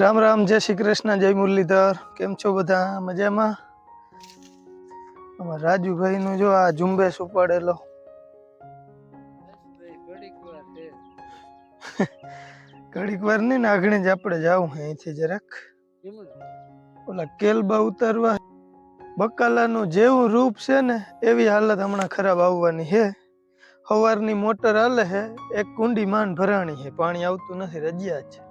રામ રામ, જય શ્રી કૃષ્ણ, જય મુરલીધર. કેમ છો બધા? મજામાં? અમારા રાજુભાઈ નું જો આ ઝુંબેશ ઉપાડેલો. ઘડીક વાર નહીં ને આગળ જ આપણે જાવું અહીંથી જરાક. ઓલા કેલબા ઉતારવા. બકાલાનું જેવું રૂપ છે ને, એવી હાલત હમણાં ખરાબ આવવાની છે સવારની મોટર હાલે છે એક કુંડી માંડ ભરાણી છે પાણી આવતું નથી, રજ્યા છે.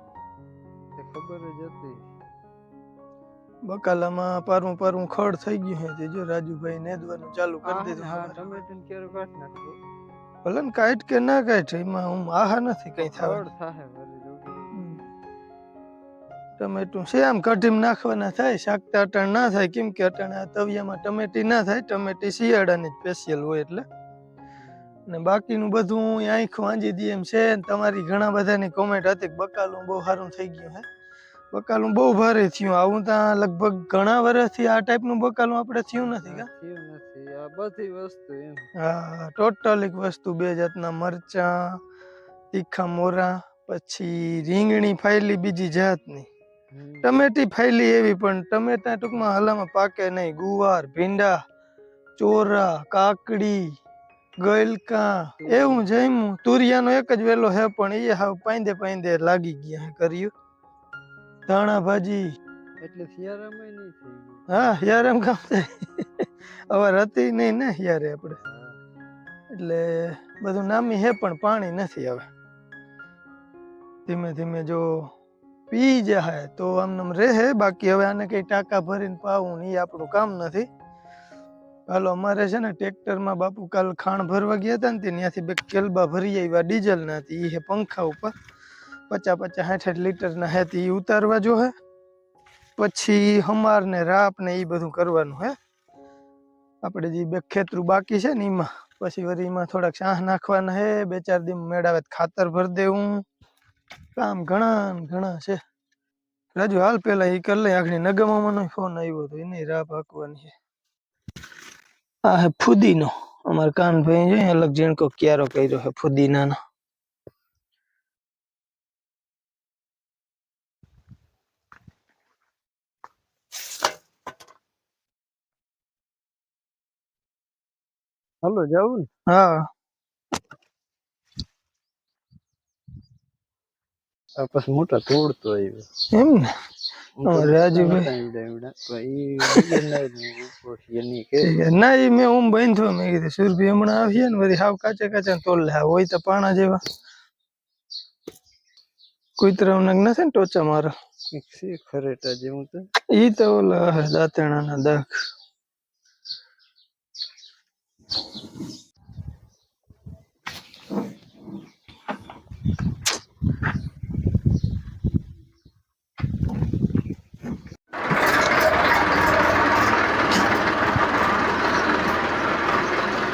ખબર જ હતી. બકાલામાં પારું પારું ખડ થઈ ગયું હે તે જો રાજુભાઈ નેદવાનું ચાલુ કરી દીધું હા સવારે. ટમેટું ક્યારે કાઢ નાખો. ભલે ને કે ના કાઢ એમાં હું આહા નથી કઈ થાવ. થાહે. ટમેટું છે આમ કઢીમ નાખવાના થાય શાકતા અટણ ના થાય કેમ કે અટણ આ તવિયામાં ટમેટી ના થાય ટમેટી શિયાળાની સ્પેશિયલ હોય એટલે. ને બાકીનું બધું હું આંખ વાંજી દઈએ એમ છે તમારી ઘણા બધાની કોમેન્ટ હતી બકાલું બહુ સારું થઈ ગયું હે. બકાલું બહુ ભારે થયું. આવું ત્યાં લગભગ ઘણા વર્ષથી આ ટાઈપનું બકાલું આપણે થયું નથી કા? થયું નથી. આ બધી વસ્તુ એમ. હા ટોટલ એક વસ્તુ બે જાતના મરચાં તીખા મોરા પછી રીંગણી ફાયલી બીજી જાતની. ટમેટી ફાયલી એવી પણ ટમેટા ટૂંકમાં હલામાં પાકે નહીં. ગુવાર ભીંડા ચોરા કાકડી ગલકા એવું જમ્યું. તુરિયાનો એક જ વેલો હે પણ એ હાવ પાંદે પાંદે લાગી ગયા કર્યું. ધાણા ભાજી. એટલે શિયારામાં નહીં થઈ હા શિયારામ કામ થાય. હવે રતી નહીં ને યારે આપણે એટલે બધું નામી હે પણ પાણી નથી હવે. ધીમે ધીમે જો પી જાય તો આમ રહે બાકી હવે આને કઈ ટાંકા ભરીને પાવું ને એ આપણું કામ નથી. હાલો અમારે છે ને ટ્રેક્ટરમાં બાપુ કાલ ખાણ ભરવા ગયા હતા ને ત્યાંથી બે કેલબા ભરી આવ્યા ડીઝલ ના હતી એ પંખા ઉપર. પચાસ પચાસ સાઠ સાઠ લીટરના હે તે ઈ ઉતારવા જો હે પછી હમાર ને રાપ ને એ બધું કરવાનું હે આપણે જે બે ખેતરું બાકી છે ને એમાં પછી વળી એમાં થોડાક શાહ નાખવાના હે બે ચાર દિન મેળાવે તો ખાતર ભરી દેવું કામ ઘણા ને ઘણા છે રાજુ હાલ પેલા એ કરી લઈ આગળ નગમામાનો ફોન આવ્યો હતો એની રાહ પાકવાની છે। આ હે ફુદીનો, અમાર કાનભાઈ જોઈએ અલગ જીણકો ક્યારો કર્યો હે ફુદીનાનો। હાલો જવું ને? હા. પછી મોટા તોડતો આવ્યો. એમ ને? રાજુભાઈ ને. ના એ મેં ઓમ બાંધ્યો મેં કીધું સુરભી હમણાં આવીએ ને વળી હાવ કાચે કાચા તોલ લે. હોય તો પાણા જેવા. કુતરા નથી ને ટોચા મારો. ખરેટા જેવું તો. ઈ તો ઓલા હે દાંતણાના દાગ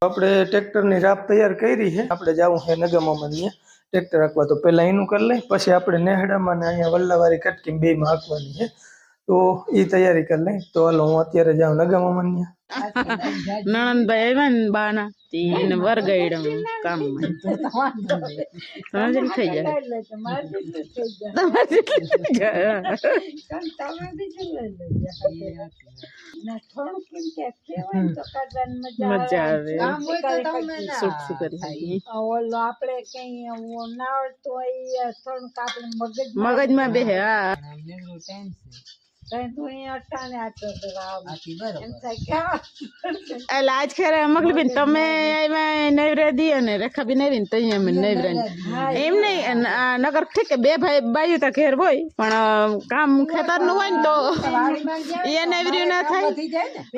આપણે ટ્રેક્ટરની રાપ તૈયાર કરી છે. આપણે જવું છે નગમામાં ટ્રેક્ટર રાખવા તો પહેલા એનું કરી લઈ પછી આપણે નેહડામાં ને અહીંયા વલ્લાવારી કટકી બે માં હાંકવાની છે. તો એ તૈયારી કરી લઈ તો હાલો, હું અત્યારે જાઉં નગમામાં નણંદભાઈ આવ્યા ને બાના તેને વરગાડ્યા કામમાં સમજ થઈ જાય. મજા આવે. સુટ શું કરી ઓલો આપણે મગજમાં બેહે, હા. તું અહીંયા આજ ખેરે મગલી બેન તમે આવ્યા નવરા દી અને રેખાબી નવી ને તઈ અમે નવરા એમ નહીં નગર ઠીક કે બે ભાઈ બાજુ તો ઘેર હોય પણ કામ ખેતરનું હોય ને તો એ નવર્યું ના થાય.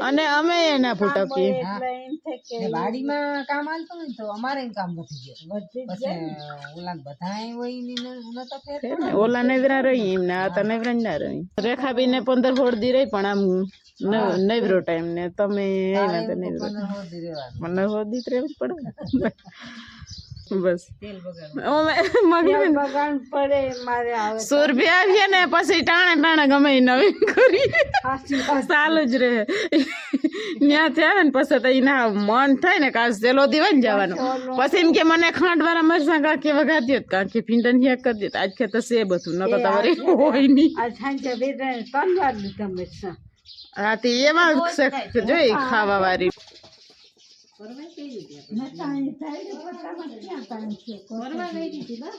અને અમે એના કે વાડીમાં કામ હાલતું હોય તો અમારે કામ વધી જાય ઓલા બધાય હોય ઓલા નવરા રહી એમને આ તો નવરા ના રહી રેખાબી ને પંદર ફોડ દી રહી પણ આમ નવ- નવરો ટાઈમ ને. તમે આવ્યા તો નવરો. મને જ રહેવું પડે બસ. અમે મગી પડે મારે આવે સુર બી આવીએ ને પછી ટાણે ટાણે ગમે નવી કરી સારું ચાલુ જ રહે. ત્યાંથી આવે ને પછી તો એના મન થાય ને કાશ સેલો દીવા ને જવાનું પછી એમ કે મને ખાંડ વાળા મરસા કાંકી વગાડ્યો દો કાંકે ભીંડન હિયા કરી દો. આજ કે તો સે બધું નતો તમારે હોય નહીં. આ સાંજે બેટા ત્રણ વાર લીધા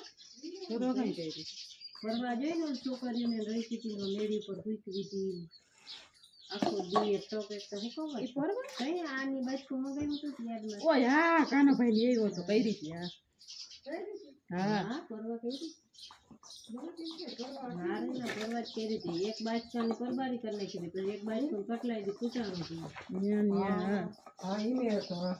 મરચાં હા તે એમાં શક જોઈ ખાવા વાળી મરચાં અહીં થાય ને પચામાં ક્યાં ટાઈમ છે ઓય હા કાનો ભાઈ એવો તો કઈ રીતે હા. હા. ન્યા, હા. હા ઈ મેં હતો હા.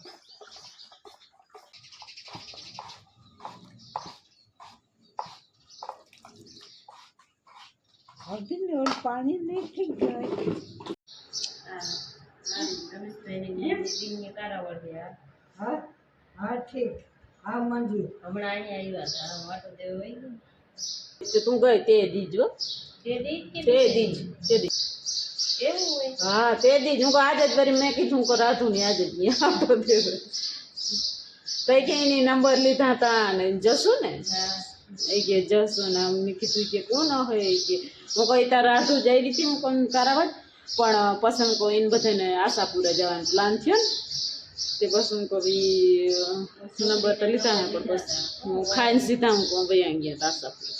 હજી ને ઓલું પાણી નહીં થઈ જાય હા હા ઠીક હા મંજૂર તો તું ગઈ તે દીજો તે દીજ તે દીજ હા તે દીજ. હું આજે જ કરી મેં કીધું હું રાધુ ની આજે જ આપો તઈ કે એની નંબર લીધા હતા ને જશું ને? એ કે જશું ને. અમને કીધું કે કોણ હોય કે. હું કહી તાર રાધુ જઈ રીતે હું કોણ કારાવત પણ પસંદ કહું એને બધાને આશાપુરા જવાનો પ્લાન થયો ને. તે પસંદ હું કહું નંબર તો લીધા હે પણ બસ હું ખાઈને સીધા હું કહું ભાઈ ગયા તા આશાપુરા.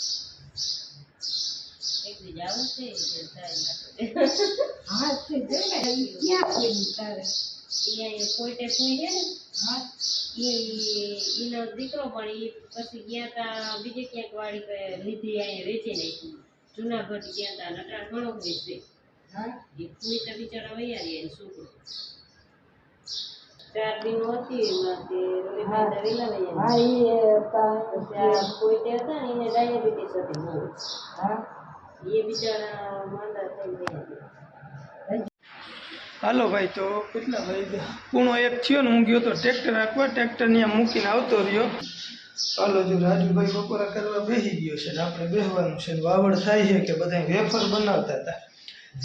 ઈ ક્યાં પડી દીકરો પણ એ પછી ગયા તા બીજે ક્યાંક વાળી લીધી અહીંયા વેચી નાખી જુનાગઢ ગયા તા નટરાજ ઘણો વેચે એ ચાર દિન હતી એમાં તે વેલા એને ડાયાબિટીસ હતી એ બિચારા માંદા થઈને ગયા. હાલો ભાઈ તો કેટલા ભાઈ? પૂણો એક થયો ને હું ગયો તો ટ્રેક્ટર રાખવા ટ્રેક્ટર ત્યાં મૂકીને આવતો રહ્યો. હાલો જો રાજુભાઈ બપોરા કરવા બેસી ગયો છે ને આપણે બેહવાનું છે ને વાવડ થાય છે કે બધા વેફર બનાવતા હતા.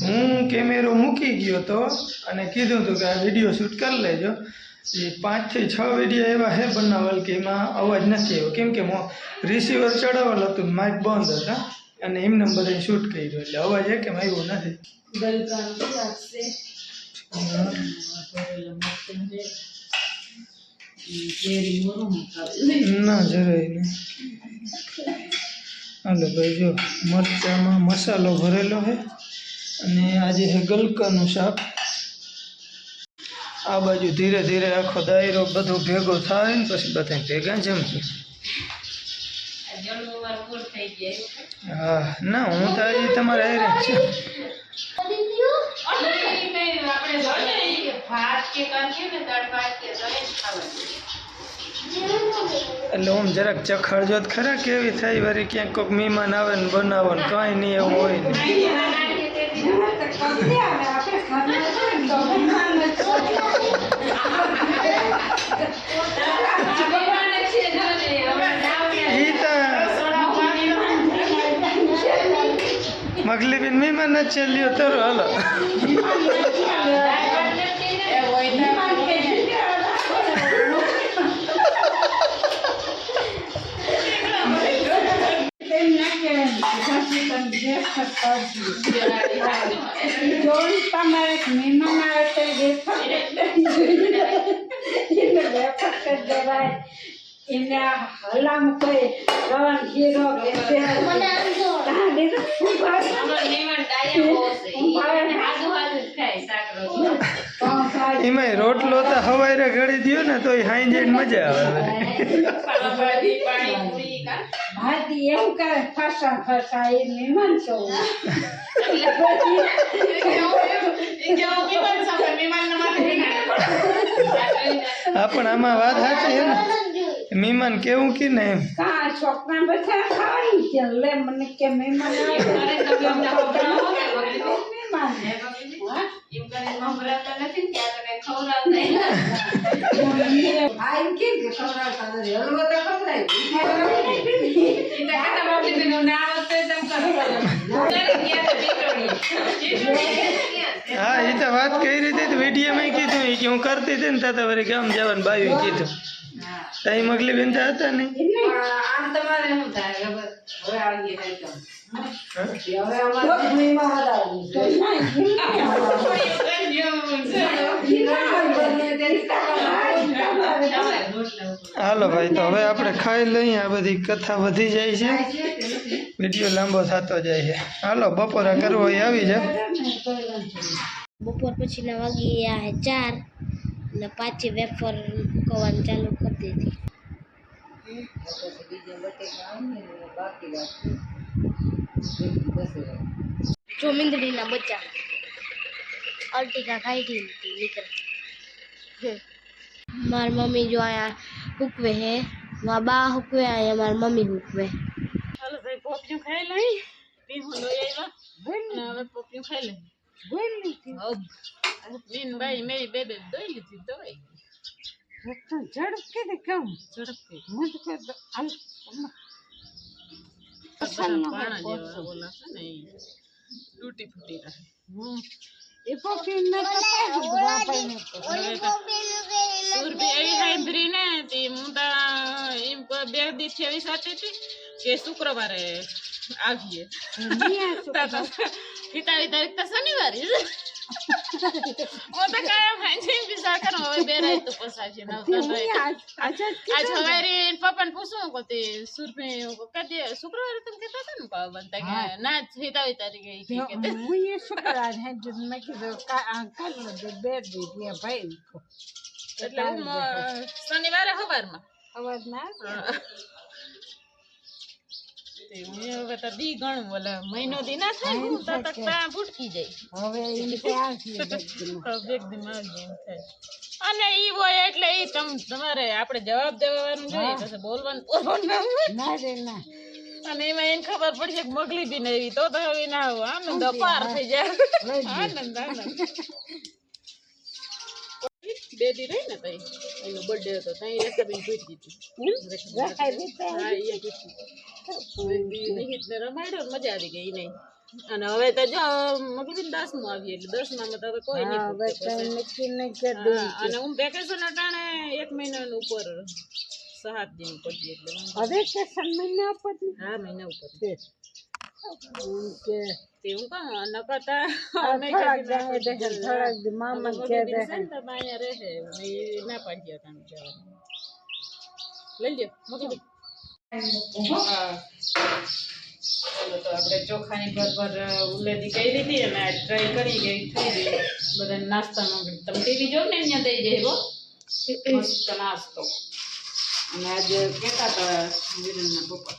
હું કેમેરો મૂકી ગયો તો અને કીધું હતું કે આ વીડિયો શૂટ કરી લેજો. એ પાંચથી છ વીડિયો એવા હે બનાવેલ કે એમાં અવાજ નથી આવ્યો. કેમ કે રિસીવર ચડાવેલ હતું માઇક બંધ હતા. અને એમને બધા શૂટ કર્યું એટલે અવાજ એક એમ આવ્યો નથી. ના, જરાય નહીં. હાલો ભાઈ, જો, મરચામાં મસાલો ભરેલો છે અને આજે છે ગલકાનું શાક. આ બાજુ ધીરે ધીરે આખો દાયરો બધો ભેગો થાય ને પછી બધા ભેગા જમીએ. ના હું તો હજી તમારે હારે જ છે એટલે આમ જરાક ચખડજો તો ખરા કેવી થાય વળી ક્યાંક કોઈક મહેમાન આવે ને બનાવો ને કાંઈ નહીં એવું હોય ને ઈ તો મગલી બેન મહેમાન જ છે લ્યો તરો હાલો મહેમાન આવે તો આ હલામ કોઈ. તો ભાઈ. એમાંય રોટલો તો હવારે ગળી દ્યો ને તોય હાઈ જઈને મજા આવે. ભાતી એવું કરે ફસા ફસા એ મહેમાન છો. હા પણ આમાં વાત સાચી છે ને. મહેમાન કેવું કે ને એમ કા છોકરા બધા ખાઈ છે લે મને કે મહેમાન આવે મહેમાન હા? આ એમ કેમ કે ખવડાવતા નથી હલવો તો હા એ તો વાત કરી હતી તો વિડીયોમાં કીધું ઈ કે હું કરતી હતી ને ત્યાં તો વળી ગામ જવાનું બાયું કીધું તાઈ મગલી બેન થયા હતા ને? આમ તમારે શું થાય? હવે આવીએ હાલો ભાઈ તો હવે આપણે ખાઈ લઈએ. આ બધી કથા વધી જાય છે. વીડિયો લાંબો થતો જાય છે. હાલો બપોરા કરવો એ આવી જાય બપોર પછીના વાગી આ ચાર. ને પાછી વેફર પકવવાનું ચાલુ કરી દીધી. ચોમિંદડીના બચ્ચા અર્ટિકા ખાઈ હતી નીકળે. મારી મમ્મી જો અહીંયા હુકવે હે મારા બા હુકવે અહીંયા મારી મમ્મી હુકવે. ચાલો ભાઈ પોપિયું ખાઈ લઈ. પીહું લઈ આવ્યા. હવે પોપિયું ખાઈ લઈ. બેન ભાઈ મેરી બે બે દોઈ લીધી દોઈ. એ ન કપાય સુરભી એવી હાઈબ્રી ને તે હું તો એમ બે દિવસ એવી સાચી હતી કે શુક્રવારે આવીએ. પિતાળી તારીખ તો શનિવારે તો કાયમ હાંજે પીસા કરો હવે બે રાત તો પસાશે નવ આજ સવારે પપ્પાને પૂછું કે તે સુરભી કદી શુક્રવારે તમે કહેતા હતા ને પાવ બનતા કે ના પિતાળી તારીખે ઈ કે કે હું એ શુક્રવાર હે જો મેં કીધું કાલ બે દી ત્યાં ભાઈ એટલે હું મ- શનિવારે સવારમાં અવાજ ના તે હું હવે તો દી ગણું બોલે મહિનો દી ના થાય હું તો તક ત્યાં જાય. હવે એમ ત્યાં છે તો દી માં આવી થાય. અને ઈ હોય એટલે ઈ તમ તમારે આપણે જવાબ દેવાનું જોઈએ બોલવાનું બોલવાનું ના રે ના. અને એમાં એને ખબર પડી છે કે મગલી બી નહીં એવી તો તો હવે ના આવું આનંદ અપાર થઈ જાય. આનંદ આનંદ. બે દી રહી ને તઈ એનો બર્થડે હતો તઈ રેખાબેન ભૂટકી દીધી હા એ રમાડ્યો મજા આવી ગઈ નહીં અને હવે તો જો મગલીન દસમું આવી એટલે દસમામાં તો હવે કોઈ નહીં અને હું વેકેશન અટાણે એક મહિનાનું ઉપર સાત દિન પડી એટલે હવે કે સન્માન આપત ને હા મહિના ઉપર. કે તે હું કહું ન કરતા આ અમે થોડાક કીધું ના દાડે કરતી દેખે, થોડાક મામા કે મગલી ને તો અહીંયા રહે ના પાડી હતા જવાનું. લઈ લ્યો મગલી હા. તો આપણે ચોખાની બરોબર ઉલેદી કરી દીધી અને આ ટ્રાય કરી ગઈ થઈ ગઈ. બધા નાસ્તામાં તમે ટીવી જો ને અહીંયા દઈ હો? મસ્ત નાસ્તો. અને આજે કહેતા હતા વિરેનના પપ્પા.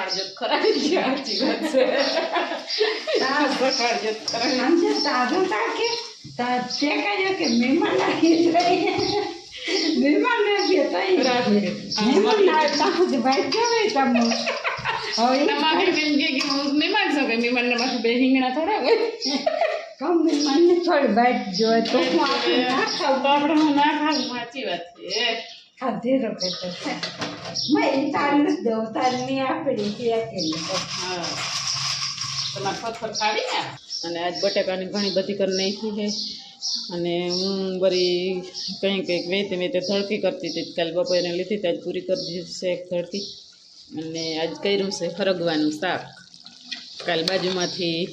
સફાળજત ખરાઈ છે સાચી વાત છે હા સફાળજત ખરાઈ આમ તાજો તાકે તા ચેકાજો કે મહેમાન આવી જાય મહેમાન આવી તઈ મહેમાન આવે તાકું ભાઈ કેવે તમને હવે તમારી બેન કે કે મહેમાન છો કે મહેમાનના માથે બે રીંગણા થોડા હોય કમ મહેમાન ને થોડી ભાઈ જોવે તો હું આપણે ના તો આપણે હું ના ખાવું સાચી વાત છે ખાધે રોકે તો છે. મેં તાર નથી દઉં તારની આપેલી. તે હા. તમારે ફરફર ખાવી ને? અને આજ બટાકાની ઘણી બધી કરી નાખી છે. અને હું વળી કંઈ કંઈક વેતે તે ધડકી કરતી હતી. કાલે બપોરે લીધી આજ પૂરી કરી દીધી છે એક ધડકી. અને આજ કર્યું છે ફરગવાનું શાક. કાલ બાજુમાંથી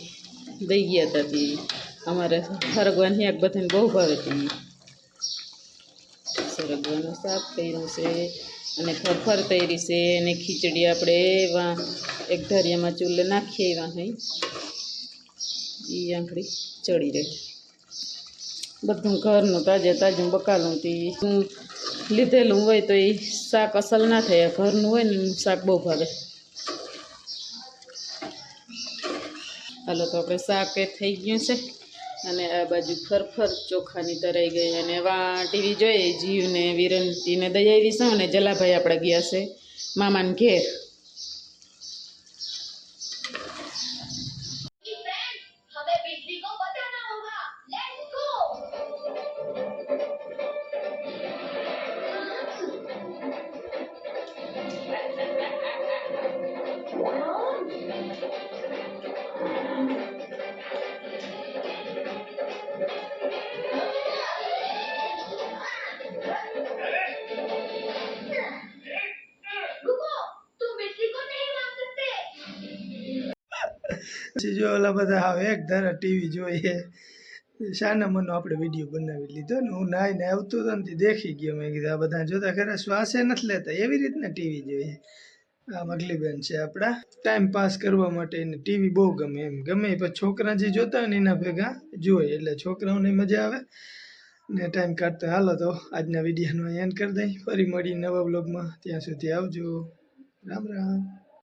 દઈ ગયા હતા તે. અમારે ફરગવાની આગ બધાને બહુ ભાવે હતી સરગવાનું શાક કર્યું છે અને ફરફર તૈરી છે અને ખીચડી આપણે એવા એક ધારિયામાં ચૂલે નાખીએ એવા અહીં એ આંખડી ચડી રહે. બધું ઘરનું તાજે તાજું બકાલું તે લીધેલું હોય તો એ શાક અસલ ના થાય. ઘરનું હોય ને શાક બહુ ભાવે. હાલો તો આપણે શાક એ થઈ ગયું છે. અને આ બાજુ ફરફર ચોખાની તરાઈ ગઈ અને વા ટીવી જોઈએ, જીવને, વિરંતીને દઈ આવી છે અને જલાભાઈ આપણે ગયા છે. મામાને ઘેર. પછી જો ઓલા બધા આવે, એક ધારા ટીવી જોઈએ. શાના મનો આપણે વીડિયો બનાવી લીધો ને, હું નાઈને આવતો હતો ને દેખી ગયો. મેં કીધું, આ બધા જોતા ખરા શ્વાસે નથી લેતા. એવી રીતના ટીવી જોઈએ. આ મગલીબેન છે આપણા. ટાઈમ પાસ કરવા માટે એને ટીવી બહુ ગમે એમ. ગમે પછી છોકરા જે જોતા હોય ને એના ભેગા જોઈએ એટલે છોકરાઓને મજા આવે. ને ટાઈમ કાઢતા હાલો તો આજના વિડીયોનો એન્ડ કરી દઈ. ફરી મળી નવા બ્લોગમાં ત્યાં સુધી આવજો. રામ રામ.